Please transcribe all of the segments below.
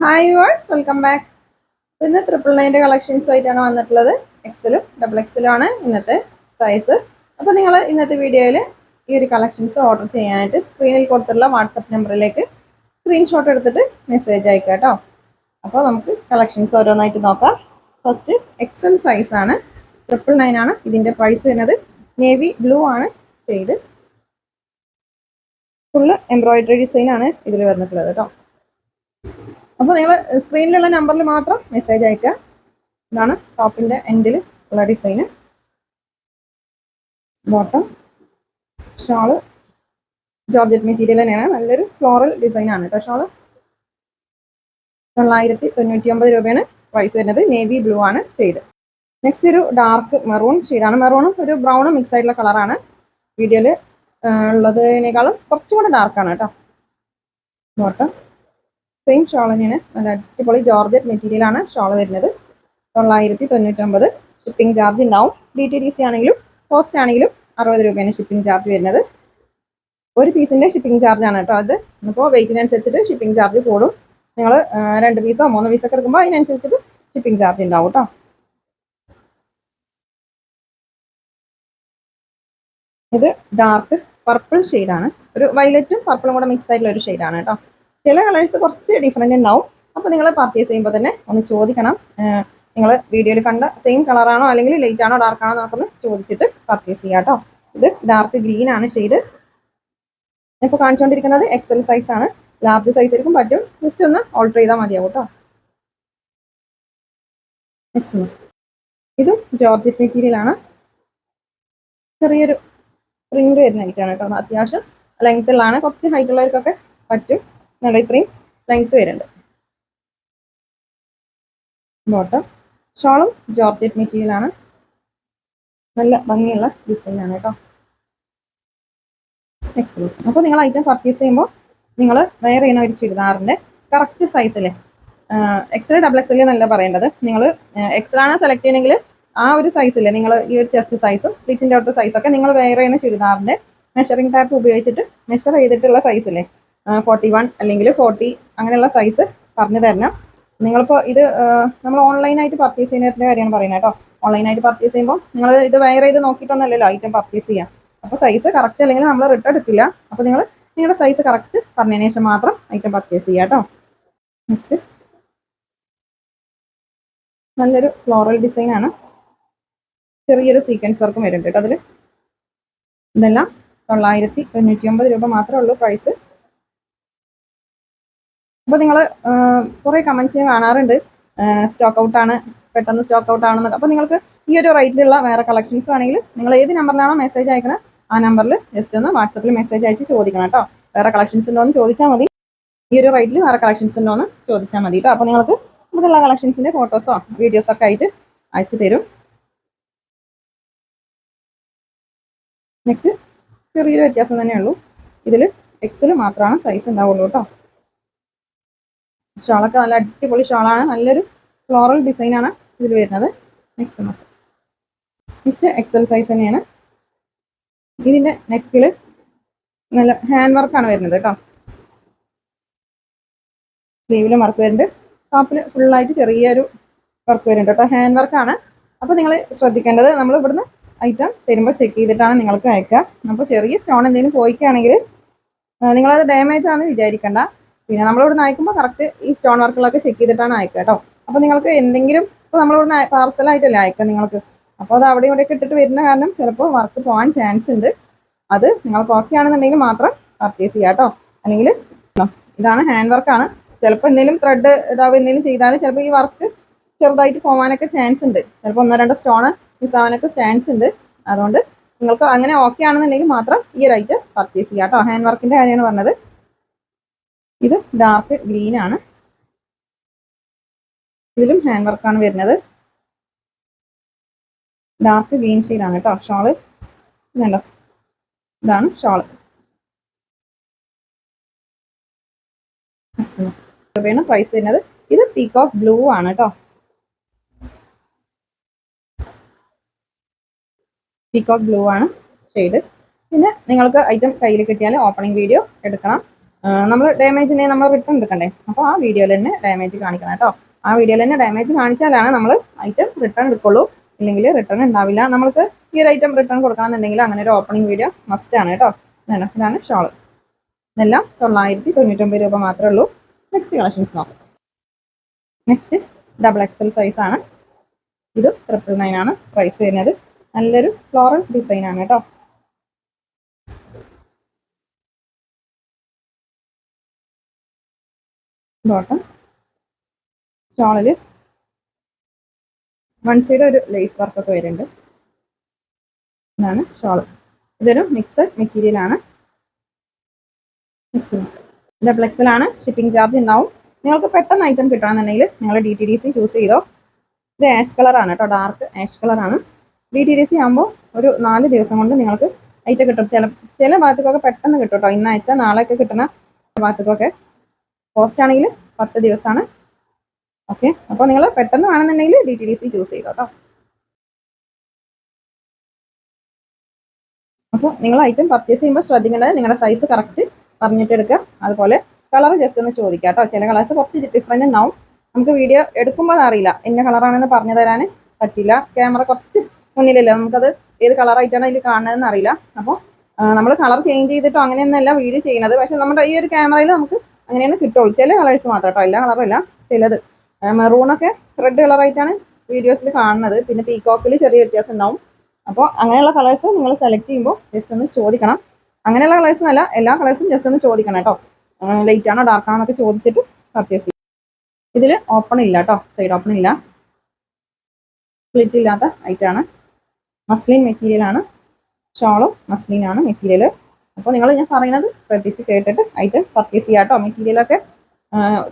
Hi viewers welcome back ഇന്ന് triple നയന്റെ collections ആയിട്ടാണ് വന്നിട്ടുള്ളത്. എക്സലും ഡബിൾ എക്സലും ആണ് ഇന്നത്തെ സൈസ് അപ്പോൾ നിങ്ങൾ ഇന്നത്തെ വീഡിയോയിൽ ഈ ഒരു കളക്ഷൻസ് ഓർഡർ ചെയ്യാനായിട്ട് സ്ക്രീനിൽ കൊടുത്തിട്ടുള്ള വാട്സപ്പ് നമ്പറിലേക്ക് സ്ക്രീൻഷോട്ട് എടുത്തിട്ട് മെസ്സേജ് അയക്കാം കേട്ടോ അപ്പോൾ നമുക്ക് കളക്ഷൻസ് ഓരോന്നായിട്ട് നോക്കാം. ഫസ്റ്റ് എക്സൽ സൈസ് ആണ്. ട്രിപ്പിൾ നയൻ ആണ്. ഇതിന്റെ പ്രൈസ് വരുന്നത് നേവി ബ്ലൂ ആണ്. ഷെയ്ഡ് ഫുള്ള് എംബ്രോയിഡറി ഡിസൈനാണ് ഇതിൽ വന്നിട്ടുള്ളത് കേട്ടോ അപ്പോൾ നിങ്ങൾ സ്ക്രീനിലുള്ള നമ്പറിൽ മാത്രം മെസ്സേജ് അയക്കുക ഇതാണ് ടോപ്പിന്റെ എൻഡിൽ ഉള്ള design bottom shawl georgette material തന്നെയാണ്. നല്ലൊരു ഫ്ലോറൽ ഡിസൈൻ ആണ് കേട്ടോ ഷാൾ തൊള്ളായിരത്തി തൊണ്ണൂറ്റി ഒമ്പത് രൂപയാണ് പ്രൈസ് വരുന്നത്. നേവി ബ്ലൂ ആണ് ഷെയ്ഡ് നെക്സ്റ്റ് ഒരു ഡാർക്ക് മെറൂൺ ഷെയ്ഡാണ് മെറൂണും ഒരു ബ്രൗണും മിക്സ് ആയിട്ടുള്ള കളറാണ് വീഡിയോയിൽ ഉള്ളതിനേക്കാളും കുറച്ചും കൂടെ ഡാർക്കാണ് കേട്ടോ ബോട്ടം സെയിം ഷോൾ തന്നെയാണ്. നല്ല അടിപൊളി ജോർജറ്റ് മെറ്റീരിയൽ ആണ് ഷോൾ വരുന്നത്. തൊള്ളായിരത്തി തൊണ്ണൂറ്റൊമ്പത് ഷിപ്പിംഗ് ചാർജ് ഉണ്ടാവും. ഡി ടി ഡി സി ആണെങ്കിലും പോസ്റ്റ് ആണെങ്കിലും അറുപത് രൂപയാണ് ഷിപ്പിംഗ് ചാർജ് വരുന്നത്. ഒരു പീസിന്റെ ഷിപ്പിംഗ് ചാർജ് ആണ് കേട്ടോ അത്. ഇപ്പോൾ വെയിറ്റിനനുസരിച്ചിട്ട് ഷിപ്പിംഗ് ചാർജ് കൂടും. നിങ്ങൾ രണ്ട് പീസോ മൂന്ന് പീസൊക്കെ എടുക്കുമ്പോൾ അതിനനുസരിച്ചിട്ട് ഷിപ്പിംഗ് ചാർജ് ഉണ്ടാവും കേട്ടോ. ഇത് ഡാർക്ക് പർപ്പിൾ ഷെയ്ഡാണ് ഒരു വയലറ്റും പർപ്പിളും കൂടെ മിക്സ് ആയിട്ടുള്ള ഒരു ഷെയ്ഡാണ് കേട്ടോ. ചില കളേഴ്സ് കുറച്ച് ഡിഫറെന്റ് ഉണ്ടാവും. അപ്പോൾ നിങ്ങൾ പർച്ചേസ് ചെയ്യുമ്പോൾ തന്നെ ഒന്ന് ചോദിക്കണം. നിങ്ങൾ വീഡിയോയിൽ കണ്ട സെയിം കളറാണോ അല്ലെങ്കിൽ ലൈറ്റ് ആണോ ഡാർക്ക് ആണോ എന്നൊക്കെ ചോദിച്ചിട്ട് പർച്ചേസ് ചെയ്യാം കേട്ടോ ഇത് ഡാർക്ക് ഗ്രീൻ ആണ് ഷെയ്ഡ് ഇപ്പോൾ കാണിച്ചുകൊണ്ടിരിക്കുന്നത് എക്സൽ സൈസ് ആണ്. ലാർജ് സൈസ് ആയിരിക്കും പറ്റും ജസ്റ്റ് ഒന്ന് ഓൾട്ടർ ചെയ്താൽ മതിയാവും കേട്ടോ എക്സൽ ഇതും ജോർജറ്റ് മെറ്റീരിയൽ ആണ്. ചെറിയൊരു പ്രിന്റ് വരുന്ന ഐറ്റാണ് കേട്ടോ അത്യാവശ്യം ലെങ്ത് ഉള്ളതാണ്. കുറച്ച് ഹൈറ്റ് ഉള്ളവർക്കൊക്കെ പറ്റും. നല്ല ഇത്രയും? ലെങ്ത് വരുന്നുണ്ട്. ബോട്ടം ഷോളും ജോർജറ്റ് മെറ്റീരിയലാണ് നല്ല ഭംഗിയുള്ള ഡിസൈൻ ആണ് കേട്ടോ. എക്സലന്റ് അപ്പോൾ നിങ്ങൾ ഐറ്റം പർച്ചേസ് ചെയ്യുമ്പോൾ നിങ്ങൾ വെയർ ചെയ്യുന്ന ഒരു ചുരിദാറിന്റെ കറക്റ്റ് സൈസിൽ എക്സൽ ഡബിൾ എക്സൽ എന്നല്ല പറയേണ്ടത്. നിങ്ങൾ എക്സലാണ് സെലക്ട് ചെയ്യണമെങ്കിൽ ആ ഒരു സൈസിൽ നിങ്ങൾ ഈ ഒരു ചെസ്റ്റ് സൈസും സ്ലിറ്റിന്റെ അടുത്ത സൈസൊക്കെ നിങ്ങൾ വെയർ ചെയ്യുന്ന ചുരിദാറിന്റെ മെഷറിംഗ് ടാപ്പ് ഉപയോഗിച്ചിട്ട് മെഷർ ചെയ്തിട്ടുള്ള സൈസില്ലേ ഫോർട്ടി വൺ അല്ലെങ്കിൽ ഫോർട്ടി അങ്ങനെയുള്ള സൈസ് പറഞ്ഞു തരണം. നിങ്ങളിപ്പോൾ ഇത് നമ്മൾ ഓൺലൈനായിട്ട് പർച്ചേസ് ചെയ്യുന്നതിന്റെ കാര്യമാണ് പറയുന്നത് കേട്ടോ. ഓൺലൈനായിട്ട് പർച്ചേസ് ചെയ്യുമ്പോൾ നിങ്ങൾ ഇത് വയർ ചെയ്ത് നോക്കിയിട്ടൊന്നല്ലല്ലോ ഐറ്റം പർച്ചേസ് ചെയ്യാം. അപ്പോൾ സൈസ് കറക്റ്റ് അല്ലെങ്കിൽ നമ്മൾ റിട്ടേൺ എടുക്കില്ല. അപ്പോൾ നിങ്ങൾ നിങ്ങളുടെ സൈസ് കറക്റ്റ് പറഞ്ഞതിന് ശേഷം മാത്രം ഐറ്റം പർച്ചേസ് ചെയ്യാം കേട്ടോ. നെക്സ്റ്റ് നല്ലൊരു ഫ്ലോറൽ ഡിസൈൻ ആണ്. ചെറിയൊരു സീക്വൻസ് വർക്കും വരുന്നുണ്ട് കേട്ടോ അതിൽ ഇതെല്ലാം തൊള്ളായിരത്തി തൊണ്ണൂറ്റി ഒമ്പത് രൂപ മാത്രമേ ഉള്ളൂ പ്രൈസ് അപ്പോൾ നിങ്ങൾ കുറേ കമൻസ് ഞാൻ കാണാറുണ്ട്. സ്റ്റോക്ക് ഔട്ട് ആണ് പെട്ടെന്ന് സ്റ്റോക്ക് ഔട്ട് ആണെന്നൊക്കെ. അപ്പോൾ നിങ്ങൾക്ക് ഈ ഒരു റേറ്റിലുള്ള വേറെ കളക്ഷൻസ് ആണെങ്കിൽ നിങ്ങൾ ഏത് നമ്പറിലാണോ മെസ്സേജ് അയക്കണം ആ നമ്പറിൽ ജസ്റ്റ് ഒന്ന് വാട്സപ്പിൽ മെസ്സേജ് അയച്ച് ചോദിക്കണം കേട്ടോ. വേറെ കളക്ഷൻസ് ഉണ്ടോ എന്ന് ചോദിച്ചാൽ മതി. ഈ ഒരു റേറ്റിൽ വേറെ കളക്ഷൻസ് ഉണ്ടോ എന്ന് ചോദിച്ചാൽ മതി കേട്ടോ. അപ്പോൾ നിങ്ങൾക്ക് ഇവിടെയുള്ള കളക്ഷൻസിന്റെ ഫോട്ടോസോ വീഡിയോസോ ഒക്കെ ആയിട്ട് അയച്ചു തരും. നെക്സ്റ്റ് ചെറിയൊരു വ്യത്യാസം തന്നെയുള്ളൂ ഇതിൽ എക്സിൽ മാത്രമാണ് സൈസ് ഉണ്ടാവുള്ളൂ കേട്ടോ. ഷാളൊക്കെ നല്ല അടിപൊളി ഷാളാണ്. നല്ലൊരു ഫ്ലോറൽ ഡിസൈനാണ് ഇതിൽ വരുന്നത്. നെക്സ്റ്റ് നമുക്ക് നെക്സ്റ്റ് എക്സൽ സൈസ് തന്നെയാണ്. ഇതിന്റെ നെക്കിൽ നല്ല ഹാൻഡ് വർക്കാണ് വരുന്നത് കേട്ടോ. സ്ലീവിൽ വർക്ക് വരുന്നുണ്ട്. ടോപ്പിൽ ഫുള്ളായിട്ട് ചെറിയൊരു വർക്ക് വരുന്നുണ്ട് കേട്ടോ. ഹാൻഡ് വർക്കാണ് അപ്പോൾ നിങ്ങൾ ശ്രദ്ധിക്കേണ്ടത് നമ്മൾ ഇവിടുന്ന് ഐറ്റം തരുമ്പോൾ ചെക്ക് ചെയ്തിട്ടാണ് നിങ്ങൾക്ക് അയക്കുക. അപ്പോൾ ചെറിയ സ്റ്റോൺ എന്തെങ്കിലും പോയിക്കുകയാണെങ്കിൽ നിങ്ങളത് ഡാമേജ് ആണെന്ന് വിചാരിക്കേണ്ട. പിന്നെ നമ്മളിവിടെ അയക്കുമ്പോൾ കറക്റ്റ് ഈ സ്റ്റോൺ വർക്കുകളൊക്കെ ചെക്ക് ചെയ്തിട്ടാണ് അയക്കുക കേട്ടോ അപ്പോൾ നിങ്ങൾക്ക് എന്തെങ്കിലും ഇപ്പോൾ നമ്മളിവിടെ പാർസലായിട്ടല്ലേ അയക്കുക നിങ്ങൾക്ക്? അപ്പോൾ അത് അവിടെ ഇവിടെയൊക്കെ ഇട്ടിട്ട് വരുന്ന കാരണം ചിലപ്പോൾ വർക്ക് പോകാൻ ചാൻസ് ഉണ്ട്. അത് നിങ്ങൾക്ക് ഓക്കെ ആണെന്നുണ്ടെങ്കിൽ മാത്രം പർച്ചേസ് ചെയ്യാം കേട്ടോ അല്ലെങ്കിൽ ഇതാണ് ഹാൻഡ് വർക്കാണ് ചിലപ്പോൾ എന്തെങ്കിലും ത്രെഡ് ഇതാവും എന്തെങ്കിലും ചെയ്താൽ ചിലപ്പോൾ ഈ വർക്ക് ചെറുതായിട്ട് പോകാനൊക്കെ ചാൻസ് ഉണ്ട്. ചിലപ്പോൾ ഒന്നോ രണ്ടോ സ്റ്റോണ് മിസ്സാവാനൊക്കെ ചാൻസ് ഉണ്ട്. അതുകൊണ്ട് നിങ്ങൾക്ക് അങ്ങനെ ഓക്കെ ആണെന്നുണ്ടെങ്കിൽ മാത്രം ഈ ഒരു ഐറ്റം പർച്ചേസ് ചെയ്യാം കേട്ടോ ഹാൻഡ് വർക്കിന്റെ കാര്യമാണ് പറഞ്ഞത്. ഇത് ഡാർക്ക് ഗ്രീൻ ആണ്. ഇതിലും ഹാൻഡ് വർക്കാണ് വരുന്നത്. ഡാർക്ക് ഗ്രീൻ ഷെയ്ഡാണ് കേട്ടോ ഷോൾ വേണ്ടോ ഇതാണ് ഷോൾ രൂപയാണ് പ്രൈസ് വരുന്നത്. ഇത് പീകോക്ക് ബ്ലൂ ആണ് കേട്ടോ. പീകോക്ക് ബ്ലൂ ആണ് ഷെയ്ഡ് പിന്നെ നിങ്ങൾക്ക് ഐറ്റം കയ്യിൽ കിട്ടിയാൽ ഓപ്പണിംഗ് വീഡിയോ എടുക്കണം. നമ്മൾ ഡാമേജിനെ നമ്മൾ റിട്ടേൺ എടുക്കണ്ടേ? അപ്പോൾ ആ വീഡിയോയിൽ തന്നെ ഡാമേജ് കാണിക്കണം കേട്ടോ. ആ വീഡിയോയിൽ തന്നെ ഡാമേജ് കാണിച്ചാലാണ് നമ്മൾ ഐറ്റം റിട്ടേൺ എടുക്കുള്ളൂ. ഇല്ലെങ്കിൽ റിട്ടേൺ ഉണ്ടാവില്ല. നമ്മൾക്ക് ഈ ഒരു ഐറ്റം റിട്ടേൺ കൊടുക്കണമെന്നുണ്ടെങ്കിൽ അങ്ങനെ ഒരു ഓപ്പണിംഗ് വീഡിയോ മസ്റ്റ് ആണ് കേട്ടോ. ഇതാണ് ഷോൾ ഇതെല്ലാം തൊള്ളായിരത്തി തൊണ്ണൂറ്റൊമ്പത് രൂപ മാത്രമേ ഉള്ളൂ. നെക്സ്റ്റ് കളക്ഷൻസ് നോക്കാം. നെക്സ്റ്റ് ഡബിൾ എക്സൽ സൈസ് ആണ്. ഇത് ട്രിപ്പിൾ നയൻ ആണ്. പ്രൈസ് വരുന്നത് നല്ലൊരു ഫ്ലോറൽ ഡിസൈൻ ആണ് കേട്ടോ. ബോട്ടം ഷോളിൽ വൺ സൈഡ് ഒരു ലേസ് വർക്കൊക്കെ വരുന്നുണ്ട്. ഇതാണ് ഷോൾ ഇതൊരു മിക്സഡ് മെറ്റീരിയൽ ആണ്. മിക്സ് ഡബിൾ എക്സലാണ് ഷിപ്പിംഗ് ചാർജ് ഉണ്ടാവും. നിങ്ങൾക്ക് പെട്ടെന്ന് ഐറ്റം കിട്ടുകയാണെന്നുണ്ടെങ്കിൽ നിങ്ങൾ D T D C choose ചെയ്തോ. ഇത് ആഷ് കളറാണ് കേട്ടോ. ഡാർക്ക് ആഷ് കളറാണ് ഡി ടി ഡി സി ആകുമ്പോൾ ഒരു നാല് ദിവസം കൊണ്ട് നിങ്ങൾക്ക് ഐറ്റം കിട്ടും. ചില ചില ഭാഗത്തേക്കൊക്കെ പെട്ടെന്ന് കിട്ടും കേട്ടോ. ഇന്ന് അയച്ചാൽ നാളെയൊക്കെ കിട്ടുന്ന ഭാഗത്തേക്കൊക്കെ കോസ്റ്റ് ആണെങ്കിൽ പത്ത് ദിവസമാണ് ഓക്കെ. അപ്പോൾ നിങ്ങൾ പെട്ടെന്ന് വേണമെന്നുണ്ടെങ്കിൽ D T D C choose ചെയ്തോ കേട്ടോ അപ്പോൾ നിങ്ങൾ ഐറ്റം പർച്ചേസ് ചെയ്യുമ്പോൾ ശ്രദ്ധിക്കേണ്ടത് നിങ്ങളുടെ സൈസ് കറക്റ്റ് പറഞ്ഞിട്ട് എടുക്കുക. അതുപോലെ കളർ ജസ്റ്റ് ഒന്ന് ചോദിക്കുക കേട്ടോ ചില കളേഴ്സ് കുറച്ച് ഡിഫറെന്റ് ഉണ്ടാവും. നമുക്ക് വീഡിയോ എടുക്കുമ്പോൾ അറിയില്ല. ഇന്ന കളറാണെന്ന് പറഞ്ഞു തരാൻ പറ്റില്ല. ക്യാമറ കുറച്ച് മുന്നിലല്ലേ? നമുക്കത് ഏത് കളറായിട്ടാണ് അതിൽ കാണുന്നതെന്ന് അറിയില്ല. അപ്പോൾ നമ്മൾ കളർ ചേഞ്ച് ചെയ്തിട്ടോ അങ്ങനെയൊന്നല്ല വീഡിയോ ചെയ്യുന്നത്. പക്ഷേ നമ്മുടെ ഈ ഒരു ക്യാമറയിൽ നമുക്ക് അങ്ങനെയാണ് കിട്ടുള്ളൂ. ചില കളേഴ്സ് മാത്രം കേട്ടോ. എല്ലാ കളറും ചിലത്. മെറൂണൊക്കെ റെഡ് കളറായിട്ടാണ് വീഡിയോസിൽ കാണുന്നത്. പിന്നെ പീകോക്കിൽ ചെറിയ വ്യത്യാസം ഉണ്ടാവും. അപ്പോൾ അങ്ങനെയുള്ള കളേഴ്സ് നിങ്ങൾ സെലക്ട് ചെയ്യുമ്പോൾ ജസ്റ്റ് ഒന്ന് ചോദിക്കണം. അങ്ങനെയുള്ള കളേഴ്സ് എന്നല്ല എല്ലാ കളേഴ്സും ജസ്റ്റ് ഒന്ന് ചോദിക്കണം കേട്ടോ. ലൈറ്റ് ആണോ ഡാർക്ക് ആണോ എന്നൊക്കെ ചോദിച്ചിട്ട് പർച്ചേസ് ചെയ്യും. ഇതിൽ ഓപ്പൺ ഇല്ല കേട്ടോ. സൈഡ് ഓപ്പൺ ഇല്ല. സ്ലിറ്റ് ഇല്ലാത്ത ഐറ്റാണ് മസ്ലിൻ മെറ്റീരിയൽ ആണ്. ഷോളും മസ്ലിൻ ആണ് മെറ്റീരിയൽ അപ്പോൾ നിങ്ങൾ ഞാൻ പറയുന്നത് ശ്രദ്ധിച്ച് കേട്ടിട്ട് ഐറ്റം പർച്ചേസ് ചെയ്യാം കേട്ടോ മെറ്റീരിയലൊക്കെ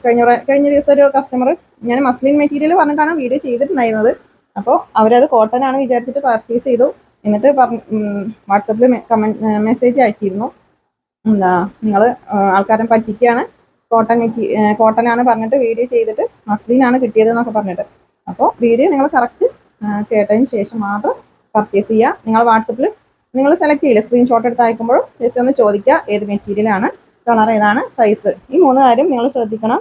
കഴിഞ്ഞ കഴിഞ്ഞ ദിവസം ഒരു കസ്റ്റമർ ഞാൻ മസ്ലിൻ മെറ്റീരിയൽ പറഞ്ഞിട്ടാണ് വീഡിയോ ചെയ്തിട്ടുണ്ടായിരുന്നത്. അപ്പോൾ അവരത് കോട്ടൺ ആണ് വിചാരിച്ചിട്ട് പർച്ചേസ് ചെയ്തു. എന്നിട്ട് വാട്സപ്പിൽ കമന്റ് മെസ്സേജ് അയച്ചിരുന്നു. എന്താ നിങ്ങൾ ആൾക്കാരെ പറ്റിക്കുകയാണ് കോട്ടൺ കോട്ടൺ ആണ് പറഞ്ഞിട്ട് വീഡിയോ ചെയ്തിട്ട് മസ്ലിൻ ആണ് കിട്ടിയത് എന്നൊക്കെ പറഞ്ഞിട്ട്. അപ്പോൾ വീഡിയോ നിങ്ങൾ കറക്റ്റ് കേട്ടതിന് ശേഷം മാത്രം പർച്ചേസ് ചെയ്യുക നിങ്ങൾ വാട്സപ്പിൽ നിങ്ങൾ സെലക്ട് ചെയ്യില്ല സ്ക്രീൻഷോട്ട് എടുത്ത് അയക്കുമ്പോഴും ജസ്റ്റ് ഒന്ന് ചോദിക്കുക ഏത് മെറ്റീരിയൽ ആണ് കളർ ഏതാണ് സൈസ് ഈ മൂന്ന് കാര്യം നിങ്ങൾ ശ്രദ്ധിക്കണം.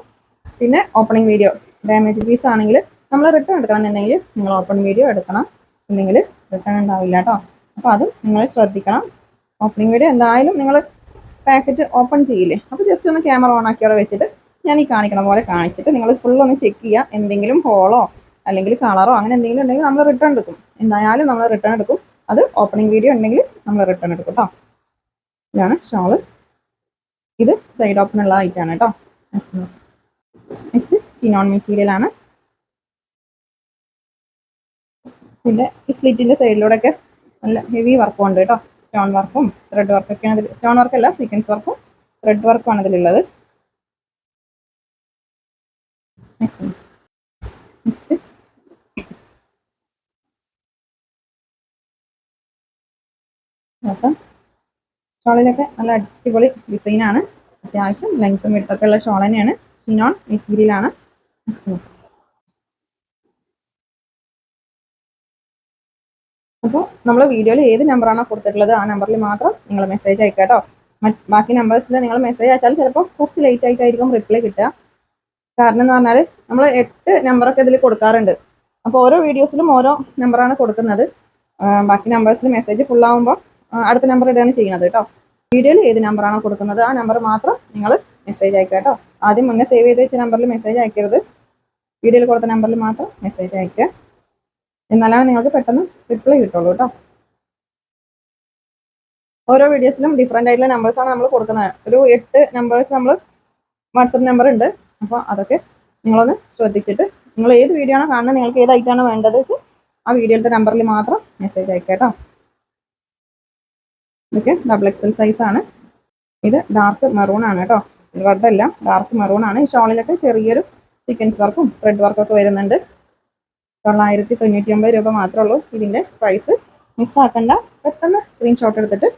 പിന്നെ ഓപ്പണിംഗ് വീഡിയോ ഡാമേജ് പീസ് ആണെങ്കിൽ നമ്മൾ റിട്ടേൺ എടുക്കണം എന്നുണ്ടെങ്കിൽ നിങ്ങൾ ഓപ്പൺ വീഡിയോ എടുക്കണം. ഇല്ലെങ്കിൽ റിട്ടേൺ ഉണ്ടാവില്ല കേട്ടോ അപ്പോൾ അതും നിങ്ങൾ ശ്രദ്ധിക്കണം. ഓപ്പണിംഗ് വീഡിയോ എന്തായാലും നിങ്ങൾ പാക്കറ്റ് ഓപ്പൺ ചെയ്യില്ലേ? അപ്പോൾ ജസ്റ്റ് ഒന്ന് ക്യാമറ ഓൺ ആക്കി അവിടെ വെച്ചിട്ട് ഞാൻ ഈ കാണിക്കണ പോലെ കാണിച്ചിട്ട് നിങ്ങൾ ഫുൾ ഒന്ന് ചെക്ക് ചെയ്യുക എന്തെങ്കിലും ഹോളോ അല്ലെങ്കിൽ കളറോ അങ്ങനെ എന്തെങ്കിലും ഉണ്ടെങ്കിൽ നമ്മൾ റിട്ടേൺ എടുക്കും. എന്തായാലും നമ്മൾ റിട്ടേൺ എടുക്കും. അത് ഓപ്പണിംഗ് വീഡിയോ ഉണ്ടെങ്കിൽ നമ്മൾ റിട്ടേൺ എടുക്കും കേട്ടോ ഇതാണ് ഷോൾ ഇത് സൈഡ് ഓപ്പൺ ഉള്ള ഐറ്റാണ് കേട്ടോ നെക്സ്റ്റ് ഷിനോൺ മെറ്റീരിയൽ ആണ്. പിന്നെ ഈ സ്ലിറ്റിന്റെ സൈഡിലൂടെയൊക്കെ നല്ല ഹെവി വർക്കും ഉണ്ട് കേട്ടോ സ്റ്റോൺ വർക്കും ത്രെഡ് വർക്കൊക്കെയാണ് അതിൽ സ്റ്റോൺ അല്ല സീക്വൻസ് വർക്കും ത്രെഡ് വർക്കുമാണ് ഇതിലുള്ളത്. നെക്സ്റ്റ് നെക്സ്റ്റ് നോക്കാം ഷോളിലൊക്കെ നല്ല അടിപൊളി ഡിസൈനാണ്. അത്യാവശ്യം ലെങ്ത്തും വിടുത്തൊക്കെ ഉള്ള ഷോൾ തന്നെയാണ്. ഷിനോൺ മെറ്റീരിയലാണ് അപ്പോൾ നമ്മൾ വീഡിയോയിൽ ഏത് നമ്പറാണോ കൊടുത്തിട്ടുള്ളത് ആ നമ്പറിൽ മാത്രം നിങ്ങൾ മെസ്സേജ് അയക്കുക കേട്ടോ. ബാക്കി നമ്പേഴ്സിൽ നിങ്ങൾ മെസ്സേജ് അയച്ചാൽ ചിലപ്പോൾ കുറച്ച് ലേറ്റ് ആയിട്ടായിരിക്കും റിപ്ലൈ കിട്ടുക. കാരണം എന്ന് പറഞ്ഞാൽ നമ്മൾ എട്ട് നമ്പറൊക്കെ ഇതിൽ കൊടുക്കാറുണ്ട്. അപ്പോൾ ഓരോ വീഡിയോസിലും ഓരോ നമ്പറാണ് കൊടുക്കുന്നത്. ബാക്കി നമ്പേഴ്സിൽ മെസ്സേജ് ഫുള്ളാവുമ്പോൾ അടുത്ത നമ്പർ ഇടുകയാണ് ചെയ്യുന്നത് കേട്ടോ. വീഡിയോയിൽ ഏത് നമ്പറാണോ കൊടുക്കുന്നത് ആ നമ്പർ മാത്രം നിങ്ങൾ മെസ്സേജ് അയക്കുക കേട്ടോ. ആദ്യം മുന്നേ സേവ് ചെയ്ത് വെച്ച നമ്പറിൽ മെസ്സേജ് അയക്കരുത്. വീഡിയോയിൽ കൊടുത്ത നമ്പറിൽ മാത്രം മെസ്സേജ് അയക്കുക. എന്നാലാണ് നിങ്ങൾക്ക് പെട്ടെന്ന് റിപ്ലൈ കിട്ടുള്ളൂ കേട്ടോ. ഓരോ വീഡിയോസിലും ഡിഫറെന്റ് ആയിട്ടുള്ള നമ്പേഴ്സാണ് നമ്മൾ കൊടുക്കുന്നത്. ഒരു എട്ട് നമ്പേഴ്സ് നമ്മൾ വാട്സപ്പ് നമ്പർ ഉണ്ട്. അപ്പോൾ അതൊക്കെ നിങ്ങളൊന്ന് ശ്രദ്ധിച്ചിട്ട് നിങ്ങൾ ഏത് വീഡിയോ ആണോ കാണുന്നത് നിങ്ങൾക്ക് ഏത് ഐറ്റാണ് വേണ്ടത് വെച്ച് ആ വീഡിയോയിലത്തെ നമ്പറിൽ മാത്രം മെസ്സേജ് അയക്കാം കേട്ടോ. ഇതൊക്കെ ഡബിൾ എക്സൽ സൈസ് ആണ്. ഇത് ഡാർക്ക് മെറൂൺ ആണ് കേട്ടോ. റെഡ് അല്ല ഡാർക്ക് മെറൂൺ ആണ്. ഈ ഷോളിലൊക്കെ ചെറിയൊരു സീക്വൻസ് വർക്കും ത്രെഡ് വർക്കൊക്കെ വരുന്നുണ്ട്. തൊള്ളായിരത്തി തൊണ്ണൂറ്റി ഒമ്പത് രൂപ മാത്രമേ ഉള്ളൂ ഇതിന്റെ പ്രൈസ് മിസ്സാക്കണ്ട പെട്ടെന്ന് സ്ക്രീൻഷോട്ട് എടുത്തിട്ട്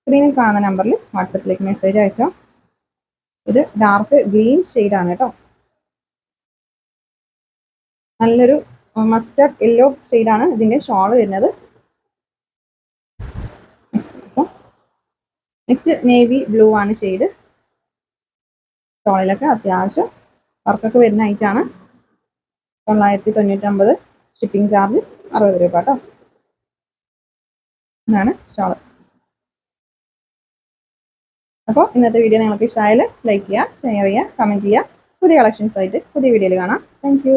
സ്ക്രീനിൽ കാണുന്ന നമ്പറിൽ വാട്സപ്പിലേക്ക് മെസ്സേജ് അയച്ചോ. ഇത് ഡാർക്ക് ഗ്രീൻ ആണ് കേട്ടോ. നല്ലൊരു മസ്റ്റർഡ് യെല്ലോ ആണ് ഇതിന്റെ ഷോൾ വരുന്നത്. നെക്സ്റ്റ് നേവി ബ്ലൂ ആണ് ഷെയ്ഡ് ഷോളിലൊക്കെ അത്യാവശ്യം വർക്കൊക്കെ വരുന്ന ഐറ്റാണ് തൊള്ളായിരത്തി തൊണ്ണൂറ്റൊമ്പത് ഷിപ്പിംഗ് ചാർജ് അറുപത് രൂപ കേട്ടോ ഇതാണ് ഷോൾ അപ്പോൾ ഇന്നത്തെ വീഡിയോ നിങ്ങൾക്ക് ഇഷ്ടമായാൽ ലൈക്ക് ചെയ്യുക ഷെയർ ചെയ്യുക കമന്റ് ചെയ്യുക. പുതിയ കളക്ഷൻസ് ആയിട്ട് പുതിയ വീഡിയോയിൽ കാണാം. താങ്ക്